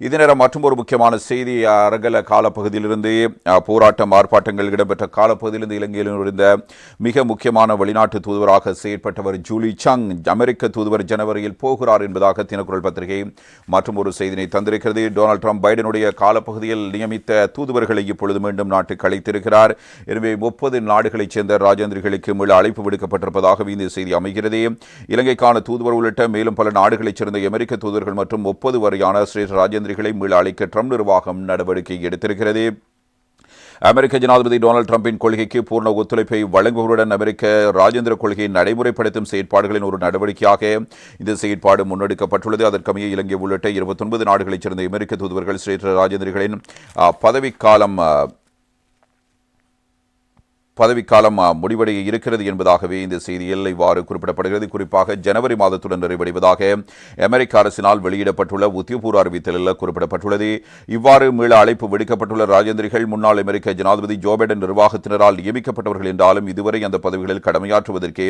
இது நேரம் மற்றும் ஒரு முக்கியமான செய்தி. அரகல காலப்பகுதியிலிருந்து போராட்டம் ஆர்ப்பாட்டங்கள் இடம்பெற்ற காலப்பகுதியிலிருந்து இலங்கையில் இருந்த மிக முக்கியமான வெளிநாட்டு தூதுவராக செயற்பட்டவர் ஜூலி சங் அமெரிக்க தூதுவர் ஜனவரியில் போகிறார் என்பதாக தினக்குரல் பத்திரிகை மற்றும் ஒரு செய்தினை தந்திருக்கிறது. டொனால்ட் ட்ரம்ப் பைடனுடைய காலப்பகுதியில் நியமித்த தூதுவர்களை இப்பொழுது மீண்டும் நாட்டுக்கு அழைத்திருக்கிறார். எனவே முப்பது நாடுகளைச் சேர்ந்த ராஜேந்திரிகளுக்கு மீள அழைப்பு விடுக்கப்பட்டிருப்பதாக இந்த செய்தி அமைகிறது. இலங்கைக்கான தூதுவர் உள்ளிட்ட மேலும் பல நாடுகளைச் சேர்ந்த அமெரிக்க தூதுவர்கள் மற்றும் முப்பது வரையான ஸ்ரீ ராஜேந்திர ராஜேந்திரிகளை மீள அழைக்க ட்ரம்ப் நிர்வாகம் நடவடிக்கை எடுத்திருக்கிறது. அமெரிக்க ஜனாதிபதி டொனால்டு டிரம்பின் கொள்கைக்கு பூர்ண ஒத்துழைப்பை வழங்குவதுடன் அமெரிக்க ராஜேந்திர கொள்கையை நடைமுறைப்படுத்தும் செயற்பாடுகளின் ஒரு நடவடிக்கையாக இந்த செயற்பாடு முன்னெடுக்கப்பட்டுள்ளது. அதற்கமைய இலங்கை உள்ளிட்ட இருபத்தொன்பது நாடுகளைச் சேர்ந்த அமெரிக்க தூதுவர்கள் ஸ்ரீ ராஜேந்திரிகளின் பதவிக்காலம் பதவிக்காலம் முடிவடைய இருக்கிறது என்பதாகவே இந்த செய்தியில் இவ்வாறு குறிப்பிடப்படுகிறது. குறிப்பாக ஜனவரி மாதத்துடன் நிறைவடைவதாக அமெரிக்க அரசினால் வெளியிடப்பட்டுள்ள உத்தியபூர்வ அறிவித்தலில் குறிப்பிடப்பட்டுள்ளது. இவ்வாறு மீள அழைப்பு விடுக்கப்பட்டுள்ள ராஜேந்திரிகள் முன்னாள் அமெரிக்க ஜனாதிபதி ஜோ பைடன் நிர்வாகத்தினரால் நியமிக்கப்பட்டவர்கள் என்றாலும் இதுவரை அந்த பதவிகளில் கடமையாற்றுவதற்கே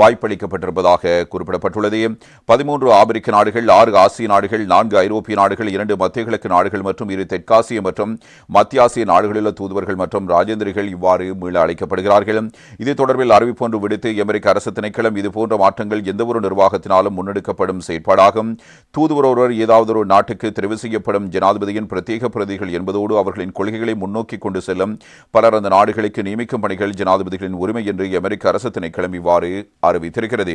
வாய்ப்பளிக்கப்பட்டிருப்பதாக குறிப்பிடப்பட்டுள்ளது. பதிமூன்று ஆப்பிரிக்க நாடுகள் ஆறு ஆசிய நாடுகள் நான்கு ஐரோப்பிய நாடுகள் இரண்டு மத்திய கிழக்கு நாடுகள் மற்றும் இரு தெற்காசிய மற்றும் மத்திய ஆசிய நாடுகளில் தூதுவர்கள் மற்றும் ராஜேந்திரிகள் இவ்வாறு மீள அழைக்கப்படுகிறார்கள் இது தொடர்பில் அறிவிப்பு ஒன்று விடுத்து அமெரிக்க அரசு திணைக்களம் இதுபோன்ற மாற்றங்கள் எந்தவொரு நிர்வாகத்தினாலும் முன்னெடுக்கப்படும் செயற்பாடாகும். தூதுவர் ஒருவர் ஏதாவது ஒரு நாட்டுக்கு தெரிவு செய்யப்படும் ஜனாதிபதியின் பிரத்யேக பிரதிகள் என்பதோடு அவர்களின் கொள்கைகளை முன்னோக்கி கொண்டு செல்லும். பலர் அந்த நாடுகளுக்கு நியமிக்கும் பணிகள் ஜனாதிபதிகளின் உரிமை என்று அமெரிக்க அரசு திணைக்களம் இவ்வாறு அறிவித்திருக்கிறது.